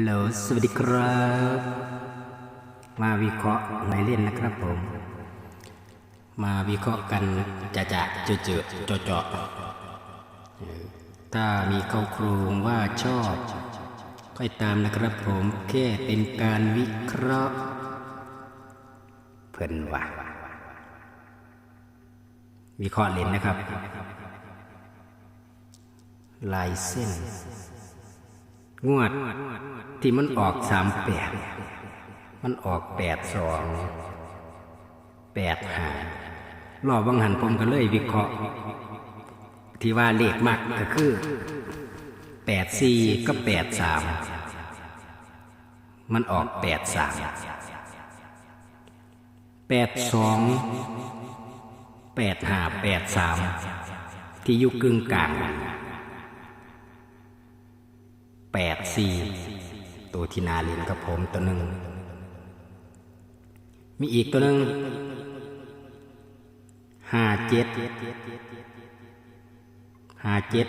ฮัลโหลสวัสดีครับ มาวิเคราะห์หมายเล่นนะครับผม มาวิเคราะห์กันจะจะเจอเจอเจาะเจาะถ้ามีเข้าโครงว่าชอบค่อยตามนะครับผมแค่เป็นการวิเคราะห์ เพิ่นว่าวิเคราะห์เล่นนะครับ ลายเส้น งวดที่มันออกสามแปดมันออกแปดสองแปดห้ารอบวังหันผมก็เลยวิเคราะห์ ที่ว่าเลขมากก็คือแปดสี่ก็แปดสามมันออกแปดสามแปดสองแปดห้าแปดสามที่อยู่กึ่งกลาง แปดสี่ตัวที่นาเรียนกับผมตัวหนึ่ง มีอีกตัวหนึ่งห้าเจ็ดห้าเจ็ด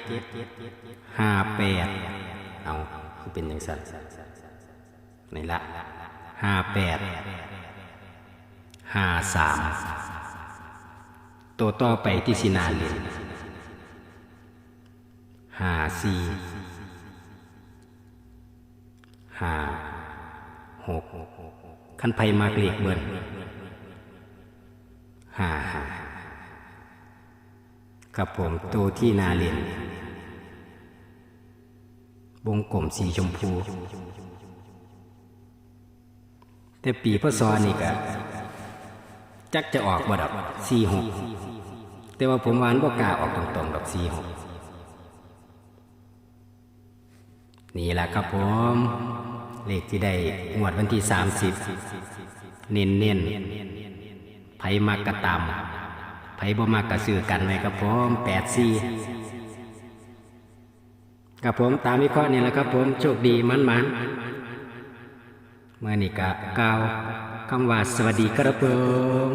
ห้าแปดเอาคือเป็นอย่างสั้นนี่ละห้าแปดห้าสามตัวต่อไปที่สินาเรียนห้าสี่ ห้าหกขันไพมากลีกเบินห้าห้ากับผมตัวที่นาเรียนวงกลมสีชมพู แต่ปีพศนี่ก็จักจะออกบ่ดอกสี่หกแต่ว่าผมวานบ่กล้าออกตรงๆดอกสี่หกนี่แหละครับผม เลขที่ได้งวดวันที่30เน้นเน้นไผมากกระตำไผบ่มากกระซื้อกันไว้ครับผม8 4กับผมตามวิเคราะห์นี่แหละครับผมโชคดีมันมันเมื่อนี่กะกล่าวคำว่าสวัสดีครับผม